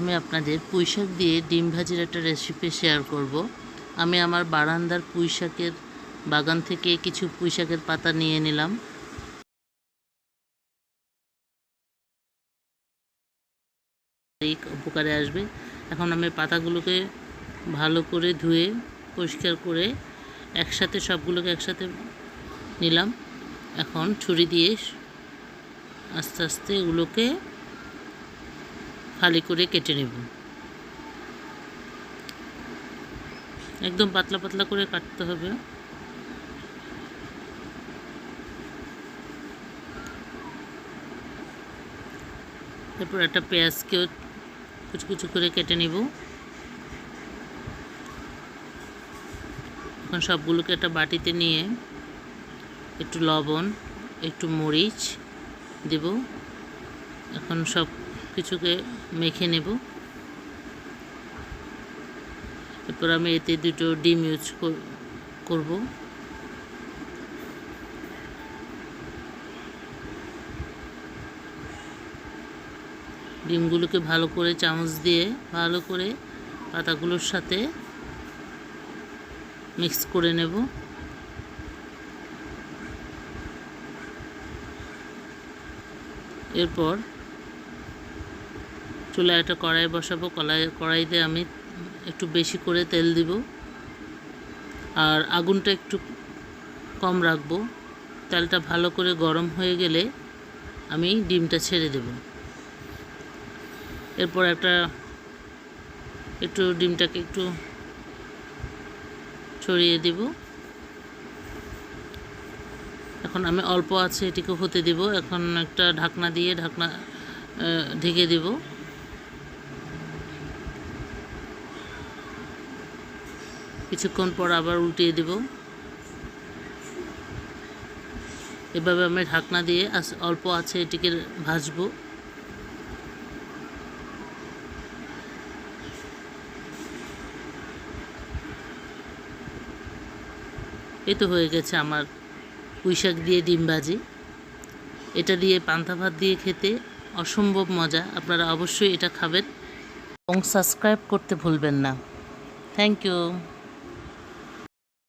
আমি আপনাদের পুঁইশাক দিয়ে ডিম ভাজির একটা রেসিপি শেয়ার করব। আমি আমার বারান্দার পুঁইশাকের বাগান থেকে কিছু পুঁইশাকের পাতা নিয়ে নিলাম। উপকারে আসবে। এখন আমি পাতাগুলোকে ভালো করে ধুয়ে, পরিষ্কার করে একসাথে সবগুলোকে একসাথে নিলাম। এখন ছুরি দিয়ে আস্তে আস্তে এগুলোকে ফালি করে কেটে নেব। একদম পাতলা পাতলা করে কাটতে হবে। তারপর একটা পেঁয়াজকেও কুচু কুচু করে কেটে নেব। এখন সবগুলোকে একটা বাটিতে নিয়ে একটু লবণ, একটু মরিচ দেব। এখন সব কিছুকে মেখে নেব। এরপর আমি এতে দুটো ডিম ইউজ করব। ডিমগুলোকে ভালো করে চামচ দিয়ে ভালো করে পাতাগুলোর সাথে মিক্স করে নেব। এরপর চুলায় একটা কড়াই বসাবো কড়াই কড়াইতে আমি একটু বেশি করে তেল দিব। আর আগুনটা একটু কম রাখব। তেলটা ভালো করে গরম হয়ে গেলে আমি ডিমটা ছেড়ে দেব। এরপর একটা একটু ডিমটাকে একটু ছড়িয়ে দিব। এখন আমি অল্প আছে এটিকে হতে দিব। এখন একটা ঢাকনা দিয়ে ঢাকনা ঢেকে দেব। কিছুক্ষণ পর আবার উল্টিয়ে দেব। এভাবে আমি ঢাকনা দিয়ে অল্প আছে এটিকে ভাজবো। এই তো হয়ে গেছে আমার পুঁই শাক দিয়ে ডিম ভাজি। এটা দিয়ে পান্তা ভাত দিয়ে খেতে অসম্ভব মজা। আপনারা অবশ্যই এটা খাবেন এবং সাবস্ক্রাইব করতে ভুলবেন না। Thank you.